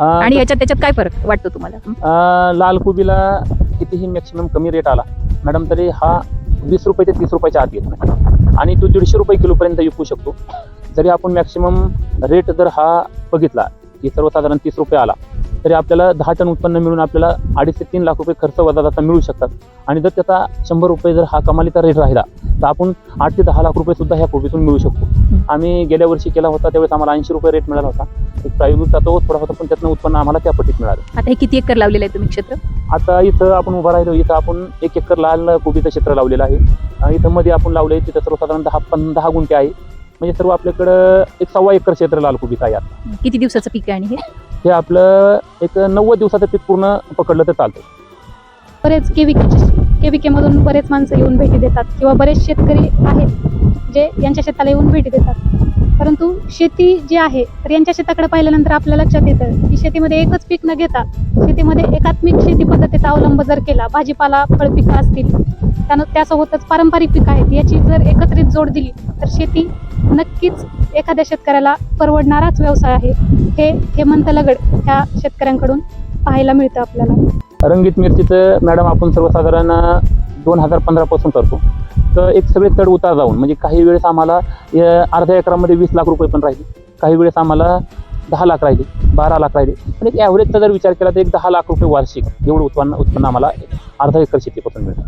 आणि याच्यात त्याच्यात काय फरक वाटतो तुम्हाला? लाल कोबीला कितीही मॅक्सिमम कमी रेट आला मॅडम तरी हा वीस रुपये ते तीस रुपयाच्या आत येत. नाही आणि तो दीडशे रुपये किलोपर्यंत विकू शकतो. जरी आपण मॅक्सिमम रेट जर हा बघितला की सर्वसाधारण तीस रुपये आला तरी आपल्याला दहा टन उत्पन्न मिळून आपल्याला अडीच ते तीन लाख रुपये खर्च वजा जाता मिळू शकतात. आणि जर त्याचा शंभर रुपये जर हा कमालीचा रेट राहिला तर आपण आठ ते दहा लाख रुपये सुद्धा ह्या कोबीतून मिळू शकतो. आम्ही गेल्या वर्षी केला होता त्यावेळेस आम्हाला ऐंशी रुपये रेट मिळाला होता. एक प्रायोगिकचा तो थोडा होता पण त्यातनं उत्पन्न आम्हाला त्या पटीत मिळालं. आता हे किती एकर लावलेलं आहे तुम्ही क्षेत्र? आता इथं आपण उभा राहिलो इथं आपण एक एकर लाल कोबीचं क्षेत्र लावलेलं आहे. इथं मध्ये आपण लावलंय तिथं सर्वसाधारण दहा पं दहा गुंठे आहे. म्हणजे सर्व आपल्याकडं एक सव्वा एकर क्षेत्र लाल कोबीचं आहे आता. किती दिवसाचं पीक आहे आणि हे? हे आपलं एक नव्वद दिवसाचं पीक पूर्ण पकडलं तर चालतं बरेच केविकेचे केविकेमधून बरेच माणसं येऊन भेटी देतात किंवा बरेच शेतकरी आहेत जे यांच्या शेताला येऊन भेटी देतात. परंतु शेती जी आहे तर यांच्या शेताकडे पाहिल्यानंतर आपल्या लक्षात येतं की शेतीमध्ये एकच पीक न घेता शेतीमध्ये एकात्मिक शेती पद्धतीचा अवलंब जर केला भाजीपाला फळपिकं असतील त्यानं त्यासोबतच पारंपरिक पिकं आहेत. याची जर एकत्रित जोड दिली तर शेती नक्कीच एखाद्या शेतकऱ्याला परवडणाराच व्यवसाय आहे. हे हेमंत लगड ह्या शेतकऱ्यांकडून पाहायला मिळतं आपल्याला. रंगीत मिरचीचं मॅडम आपण सर्वसाधारण दोन हजार पंधरापासून करतो. तर एक सगळे चढ उतार जाऊन म्हणजे काही वेळेस आम्हाला अर्ध्या एकरामध्ये वीस लाख रुपये पण राहिले. काही वेळेस आम्हाला दहा लाख राहिले बारा लाख राहिले. पण एक ॲव्हरेजचा जर विचार केला तर एक दहा लाख रुपये वार्षिक एवढं उत्पन्न उत्पन्न आम्हाला अर्धा एकर शेतीपासून मिळतं.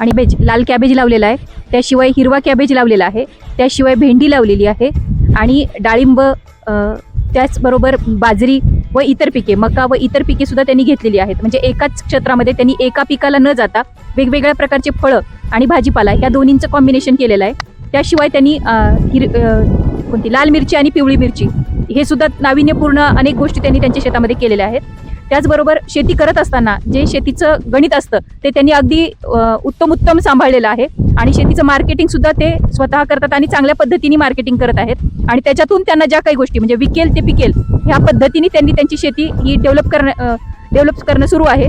आणि बेज लाल कॅबेज लावलेला आहे. त्याशिवाय हिरवा कॅबेज लावलेला आहे. त्याशिवाय भेंडी लावलेली आहे. आणि डाळिंब त्याचबरोबर बाजरी व इतर पिके मका व इतर पिके सुद्धा त्यांनी घेतलेली आहेत. म्हणजे एकाच क्षेत्रामध्ये त्यांनी एका पिकाला न जाता वेगवेगळ्या प्रकारचे फळं आणि भाजीपाला ह्या दोन्हींचं कॉम्बिनेशन केलेलं आहे. त्याशिवाय त्यांनी हिर कोणती लाल मिरची आणि पिवळी मिरची हे सुद्धा नाविन्यपूर्ण अनेक गोष्टी त्यांनी त्यांच्या शेतामध्ये केलेल्या आहेत. त्याचबरोबर शेती करत असताना जे शेतीचं गणित असतं ते त्यांनी अगदी उत्तम उत्तम सांभाळलेलं आहे. आणि शेतीचं मार्केटिंग सुद्धा ते स्वतः करतात आणि चांगल्या पद्धतीने मार्केटिंग करत आहेत. आणि त्याच्यातून त्यांना ज्या काही गोष्टी म्हणजे विकेल ते पिकेल ह्या पद्धतीने त्यांनी त्यांची शेती ही डेव्हलप करणं डेव्हलप करणं सुरू आहे.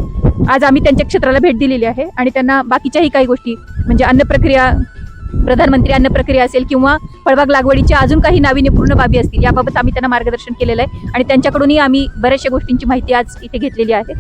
आज आम्ही त्यांच्या क्षेत्राला भेट दिलेली आहे आणि त्यांना बाकीच्याही काही गोष्टी म्हणजे अन्न प्रक्रिया प्रधानमंत्री अन्न प्रक्रिया असेल किंवा फळबाग लागवडीच्या अजून काही नाविन्यपूर्ण बाबी असतील याबाबत आम्ही त्यांना मार्गदर्शन केलेलं आहे. आणि त्यांच्याकडूनही आम्ही बऱ्याचशा गोष्टींची माहिती आज इथे घेतलेली आहे.